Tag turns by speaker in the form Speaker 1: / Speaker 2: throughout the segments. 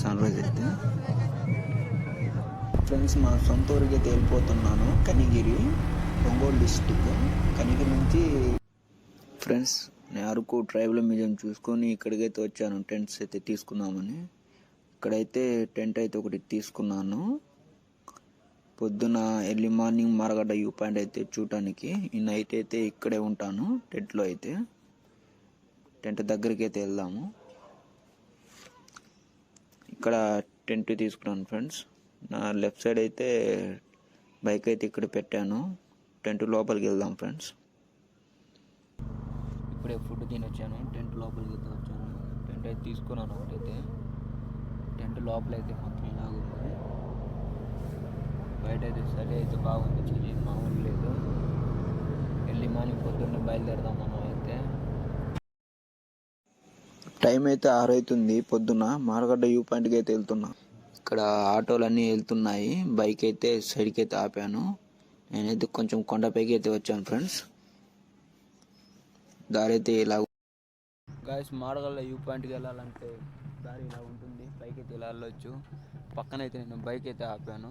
Speaker 1: Sun rise అయితే friends మా సొంత ఊరికి అయితే వెళ్ళిపోతున్నాను కనిగిరి ఒంగోలు డిస్టిక్ కనిగిరి నుంచి ఫ్రెండ్స్ నేను అరకు ట్రైబల్ మ్యూజియం చూసుకొని ఇక్కడికైతే వచ్చాను. టెంట్స్ అయితే తీసుకుందామని. ఇక్కడైతే టెంట్ అయితే ఒకటి తీసుకున్నాను. పొద్దున ఎర్లీ మార్నింగ్ మరగడ్డ యూ పాయింట్ అయితే చూడటానికి ఈ నైట్ అయితే ఇక్కడే ఉంటాను టెంట్లో అయితే. టెంట్ దగ్గరికి అయితే వెళ్దాము. ఇక్కడ టెంట్ తీసుకున్నాను ఫ్రెండ్స్. నా లెఫ్ట్ సైడ్ అయితే బైక్ అయితే ఇక్కడ పెట్టాను. టెంట్ లోపలికి వెళ్దాం ఫ్రెండ్స్. ఇప్పుడే ఫుడ్ తిని వచ్చాను టెంట్ లోపలికి అయితే వచ్చాను. టెంట్ అయితే తీసుకున్నాను ఒకటైతే. టెంట్ లోపల అయితే మొత్తం ఇలాగుంది బయట అయితే సరే అయితే బాగుంది. చలి మామూలు లేదు. వెళ్ళి మార్నింగ్ పొద్దున్నే బయలుదేరదాం మనం అయితే టైం అయితే ఆరు అవుతుంది పొద్దున్న మారగడ్డ వ్యూ పాయింట్కి అయితే వెళ్తున్నా. ఇక్కడ ఆటోలు అన్నీ వెళ్తున్నాయి. బైక్ అయితే సైడ్కి అయితే ఆపాను. నేనైతే కొంచెం కొండపైకి అయితే వచ్చాను ఫ్రెండ్స్. దారి అయితే ఇలా గాయస్ మాడగల్ల వ్యూ పాయింట్కి వెళ్ళాలంటే దారి ఇలా ఉంటుంది. పైకి అయితే ఇలా వెళ్ళొచ్చు. పక్కన అయితే నేను బైక్ అయితే ఆపాను.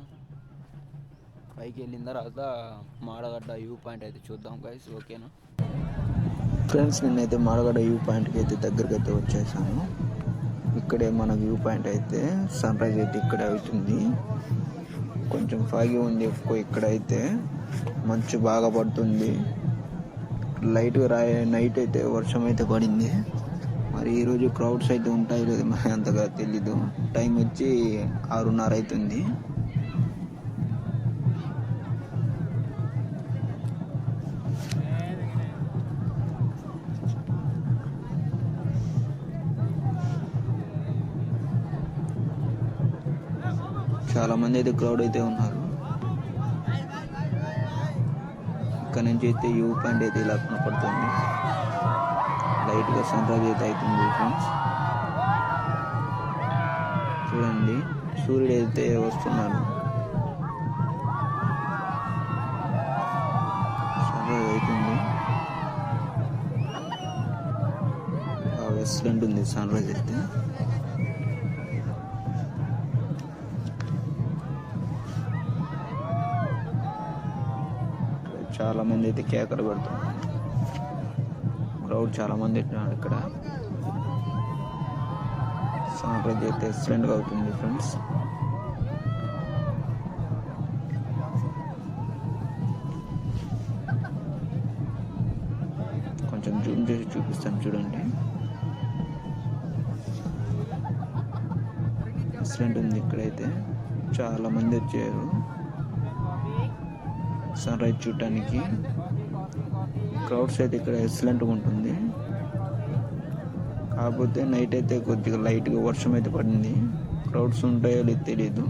Speaker 1: పైకి వెళ్ళిన తర్వాత మాడగడ్డ వ్యూ పాయింట్ అయితే చూద్దాం గైస్ ఓకేనా? ఫ్రెండ్స్ నేనైతే మాడగడ్డ వ్యూ పాయింట్కి అయితే దగ్గరికి అయితే వచ్చేసాను. ఇక్కడే మన వ్యూ పాయింట్ అయితే సన్ రైజ్ అయితే ఇక్కడే అవుతుంది. కొంచెం ఫాగి ఉంది ఎక్కువ ఇక్కడైతే. మంచు బాగా పడుతుంది. లైట్గా రాయ నైట్ అయితే వర్షం అయితే పడింది. మరి ఈరోజు క్రౌడ్స్ అయితే ఉంటాయి లేదు మరి అంతగా తెలీదు. టైం వచ్చి ఆరున్నర అవుతుంది. చాలా మంది అయితే క్రౌడ్ అయితే ఉన్నారు. ఇక్కడ నుంచి అయితే యూ పాయింట్ అయితే ఇలా కనపడుతుంది. లైట్గా సన్ రైజ్ అయితే అవుతుంది ఫ్రెండ్స్ చూడండి సూర్యుడు అయితే వస్తున్నాడు. సన్రైజ్ అవుతుంది. ఎక్సలెంట్ ఉంది సన్ రైజ్ అయితే. చాలా మంది అయితే కేకలు పెడుతున్నారు. క్రౌడ్ చాలా మంది ఉన్నారు ఇక్కడ. సన్ అయితే ఎక్సలెంట్గా అవుతుంది ఫ్రెండ్స్ కొంచెం జూమ్ చేసి చూపిస్తాను చూడండి. ఎక్సలెంట్ ఉంది ఇక్కడైతే. చాలా మంది వచ్చారు. సన్ రైజ్ చూడటానికి. క్రౌడ్స్ అయితే ఇక్కడ ఎక్సలెంట్గా ఉంటుంది. కాకపోతే నైట్ అయితే కొద్దిగా లైట్గా వర్షం అయితే పడింది. క్రౌడ్స్ ఉంటాయో లేదో తెలియదు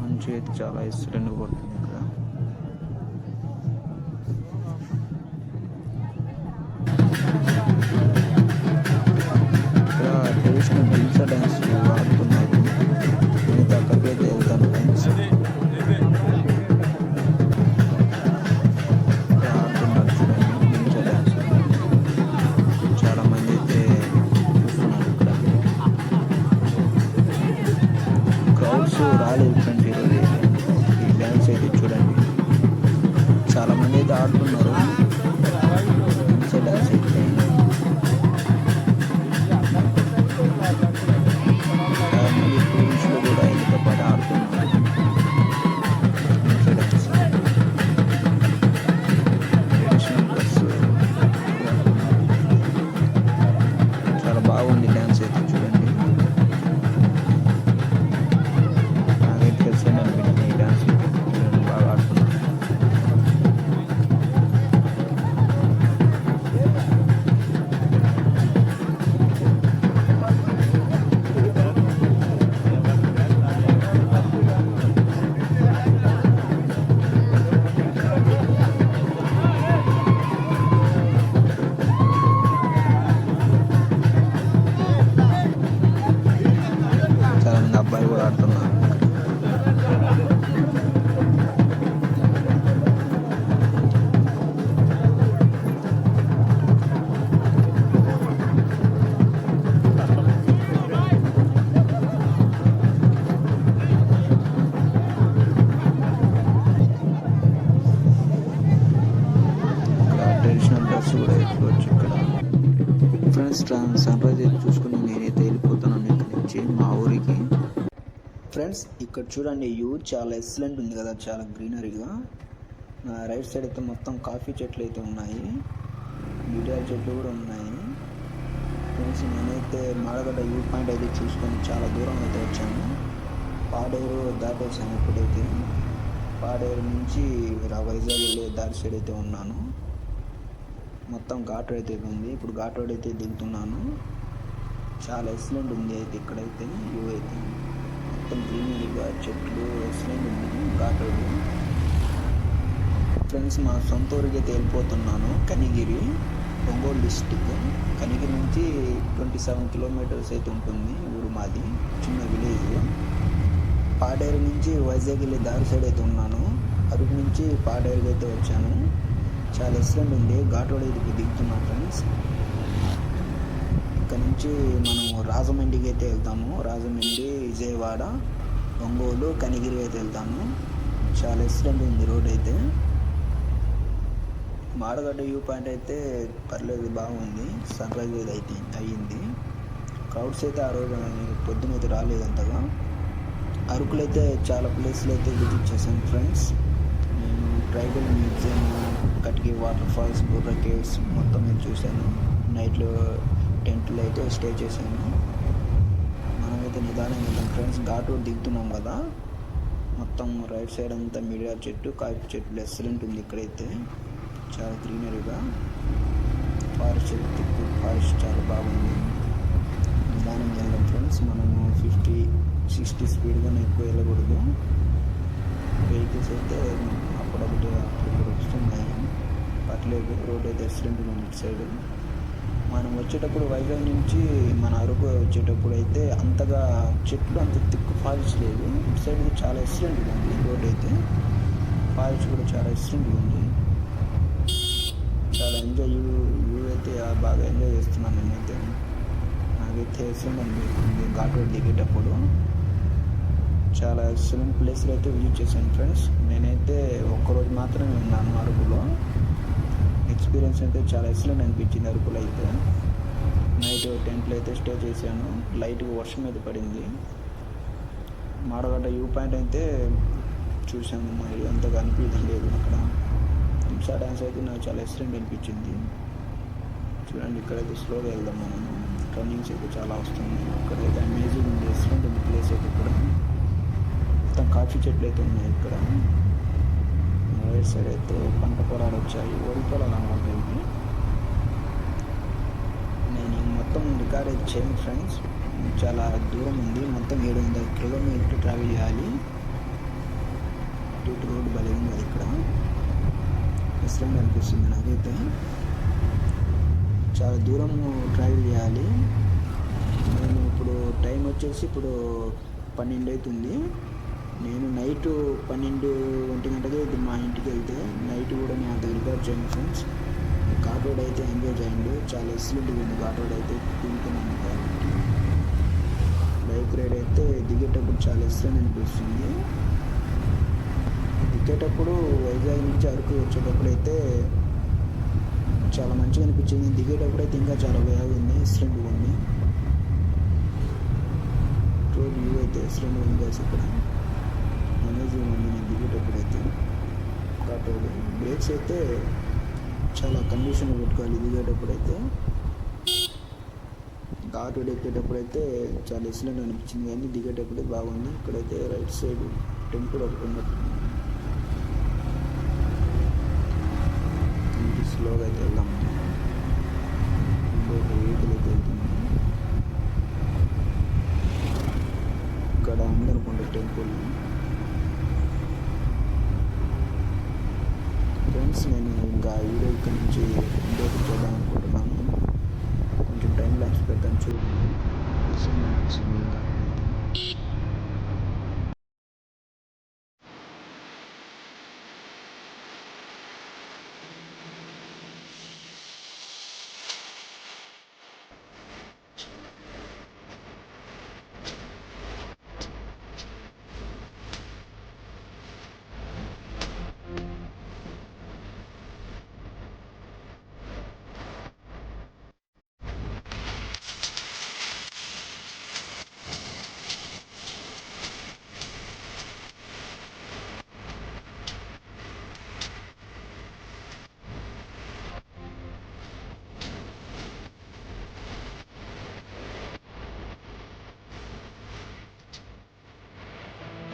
Speaker 1: మంచి అయితే చాలా ఎక్సలెంట్గా పడుతుంది. ఇక్కడ ఇక్కడ ట్రెడిషనల్ దిల్సా డ్యాన్స్ ఆడుతున్నారు చూడవచ్చు కూడా ఇక్కడ ఫ్రెండ్స్ సన్ రైజ్ అయితే చూసుకుని నేనైతే వెళ్ళిపోతాను ఇక్కడ నుంచి మా ఊరికి
Speaker 2: ఫ్రెండ్స్ ఇక్కడ చూడండి యూ చాలా ఎక్సలెంట్ ఉంది కదా చాలా గ్రీనరీగా నా రైట్ సైడ్ అయితే మొత్తం కాఫీ చెట్లు అయితే ఉన్నాయి. మిరియాల చెట్లు కూడా ఉన్నాయి. ఫ్రెండ్స్ నేనైతే మాడగడ్డ వ్యూ పాయింట్ అయితే చూసుకొని చాలా దూరం అయితే వచ్చాను. పాడేరు దాటేసాను ఇప్పుడైతే. పాడేరు నుంచి వైజాగ్ వెళ్ళే దారి సైడ్ అయితే ఉన్నాను. మొత్తం ఘాట్ రోడ్ అయితే ఉంది. ఇప్పుడు ఘాట్ రోడ్ అయితే దిగుతున్నాను చాలా ఎక్సలెంట్ ఉంది అయితే ఇక్కడైతే. వ్యూ అయితే మొత్తం గ్రీనరీగా చెట్లు ఎక్సలెంట్ ఉంది ఘాట్ రోడ్ ఫ్రెండ్స్ మా సొంత ఊరికి అయితే వెళ్ళిపోతున్నాను. కనిగిరి ఒంగోలు డిస్టిక్. కనిగిరి నుంచి ట్వంటీ సెవెన్ కిలోమీటర్స్ అయితే ఉంటుంది ఊరు మాది చిన్న విలేజ్. పాడేరు నుంచి వైజాగ్ వెళ్ళే దారి సైడ్ అయితే ఉన్నాను. అరకు నుంచి పాడేరుకి అయితే వచ్చాను. చాలా ఇష్టం ఉంది ఘాట్ రోడ్ దిగుతున్నాం ఫ్రెండ్స్ ఇక్కడ నుంచి మనం రాజమండ్రికి అయితే వెళ్తాము. రాజమండ్రి విజయవాడ ఒంగోలు కనిగిరి అయితే వెళ్తాము. చాలా ఎక్సలెంట్ ఉంది రోడ్ అయితే. మాడగడ్డ వ్యూ పాయింట్ అయితే పర్లేదు బాగుంది. సన్ రైజ్ అయితే అయ్యింది. క్రౌడ్స్ అయితే ఆ రోజు పొద్దున అయితే రాలేదు అంతగా. అరకులైతే అయితే చాలా ప్లేస్లు అయితే విజిట్ చేశాను friends. Tribal museum Katiki water falls Borra caves మొత్తం నేను చూశాను. నైట్లో టెంట్లో అయితే స్టే చేశాను. మనమైతే నిదానంగా వెళ్తాం ఫ్రెండ్స్ ఘాట్ రోడ్ దిగుతున్నాం కదా. మొత్తం రైట్ సైడ్ అంతా మిడియా చెట్టు కాఫీ చెట్లు ఎక్సలెంట్ ఉంది ఇక్కడైతే. చాలా గ్రీనరీగా. ఫారెస్ట్ తిప్పు ఫారెస్ట్ చాలా బాగుంది. నిదానంగా వెళ్ళాం ఫ్రెండ్స్. మనము ఫిఫ్టీ సిక్స్టీ స్పీడ్గానే ఎక్కువ వెళ్ళకూడదు. వెహికల్స్ అయితే కూడా అప్పుడు వస్తున్నాయి. పర్లేదు రోడ్ అయితే ఎక్సలెంట్గా ఉంది ఇటు సైడ్. మనం వచ్చేటప్పుడు వైజాగ్ నుంచి మన అరకు వచ్చేటప్పుడు అయితే అంతగా చెట్లు అంత తిక్కు ఫాల్స్ లేదు. ఇటు సైడ్ అయితే చాలా ఎక్సలెంట్గా ఉంది రోడ్ అయితే. ఫాల్స్ కూడా చాలా ఎక్సలెంట్గా ఉంది. చాలా ఎంజాయ్ వ్యూ అయితే బాగా ఎంజాయ్ చేస్తున్నాను నేనైతే. నాకైతే ఎక్సలెంట్ అనిపిస్తుంది ఘాట్ రోడ్ దిగేటప్పుడు. చాలా ఎక్సలెంట్ ప్లేస్లు అయితే విజిట్ చేశాను ఫ్రెండ్స్ నేనైతే ఒక్కరోజు మాత్రమే ఉన్నాను అరకులో ఎక్స్పీరియన్స్ అయితే చాలా ఎక్సలెంట్ అనిపించింది అరకులో అయితే. నైట్ టెంట్లో అయితే స్టే చేశాను. లైట్గా వర్షం అయితే పడింది. మాడగడ్డ వ్యూ పాయింట్ అయితే చూశాను. మరి అంతగా అనిపించడం లేదు అక్కడ. హింసా డ్యాన్స్ అయితే నాకు చాలా ఎక్సలెంట్ అనిపించింది. చూడండి ఇక్కడైతే స్లోగా వెళ్దాం మనము రన్నింగ్స్ అయితే చాలా వస్తున్నాయి. ఇక్కడైతే అమేజింగ్ ఉంది ఎక్సలెంట్ ఉంది ప్లేస్ అయితే ఇక్కడ మొత్తం కాఫీ చెట్లు అయితే ఉన్నాయి ఇక్కడ. రైట్ సైడ్ అయితే పంట పొలాలు వచ్చాయి. వరి పొలాలు అనమాట ఇవి. నేను మొత్తం రికార్డ్ అయితే చేయను ఫ్రెండ్స్. చాలా దూరం ఉంది. మొత్తం ఏడు వందల కిలోమీటర్ ట్రావెల్ చేయాలి. ఇటు రోడ్డు భలే ఉంది ఇక్కడ. ఎక్సలెంట్ అనిపిస్తుంది నాకైతే. చాలా దూరం ట్రావెల్ చేయాలి. నేను ఇప్పుడు టైం వచ్చేసి ఇప్పుడు పన్నెండు అవుతుంది. నేను నైట్ పన్నెండు ఒంటి గంటకి ఇది మా ఇంటికి వెళ్తే నైట్ కూడా నేను అంత రికార్డ్ చేయను ఫ్రెండ్స్ ఘాట్ రోడ్ అయితే ఎంజాయ్ చేయండి. చాలా ఎక్సలెంట్గా ఉంది ఘాట్ రోడ్ అయితే. తిరుగుతున్నాను కాబట్టి. బైక్ రైడ్ అయితే దిగేటప్పుడు చాలా ఎక్సలెంట్ అనిపిస్తుంది. దిగేటప్పుడు వైజాగ్ నుంచి అరకు వచ్చేటప్పుడు అయితే చాలా మంచిగా అనిపించింది. దిగేటప్పుడు అయితే ఇంకా చాలా బాగుంది ఎక్సలెంట్గా ఉంది. రోడ్ వ్యూ అయితే ఎక్సలెంట్గా ఉంది ఇక్కడ. అమేజింగ్ ఉంది నేను దిగేటప్పుడు అయితే ఘాట్ రోడ్ బ్రేక్స్ అయితే చాలా కండిషన్ పెట్టుకోవాలి దిగేటప్పుడు అయితే ఘాట్ రోడ్ ఎక్కేటప్పుడు అయితే చాలా ఎక్సలెంట్ అనిపించింది కానీ దిగేటప్పుడే బాగుంది. ఇక్కడైతే రైట్ సైడ్ టెంపుల్ ఒకటి ఉన్నట్టుంది ఇంటి స్లోగా అయితే వెళ్దాం ఇంకొక వెహికల్ అయితే వెళ్తుంది ఇక్కడ ఉందనుకుంటే టెంపుల్ ఫ్రెండ్స్ నేను ఇంకా వీడియో ఇక్కడ నుంచి ఇంటికి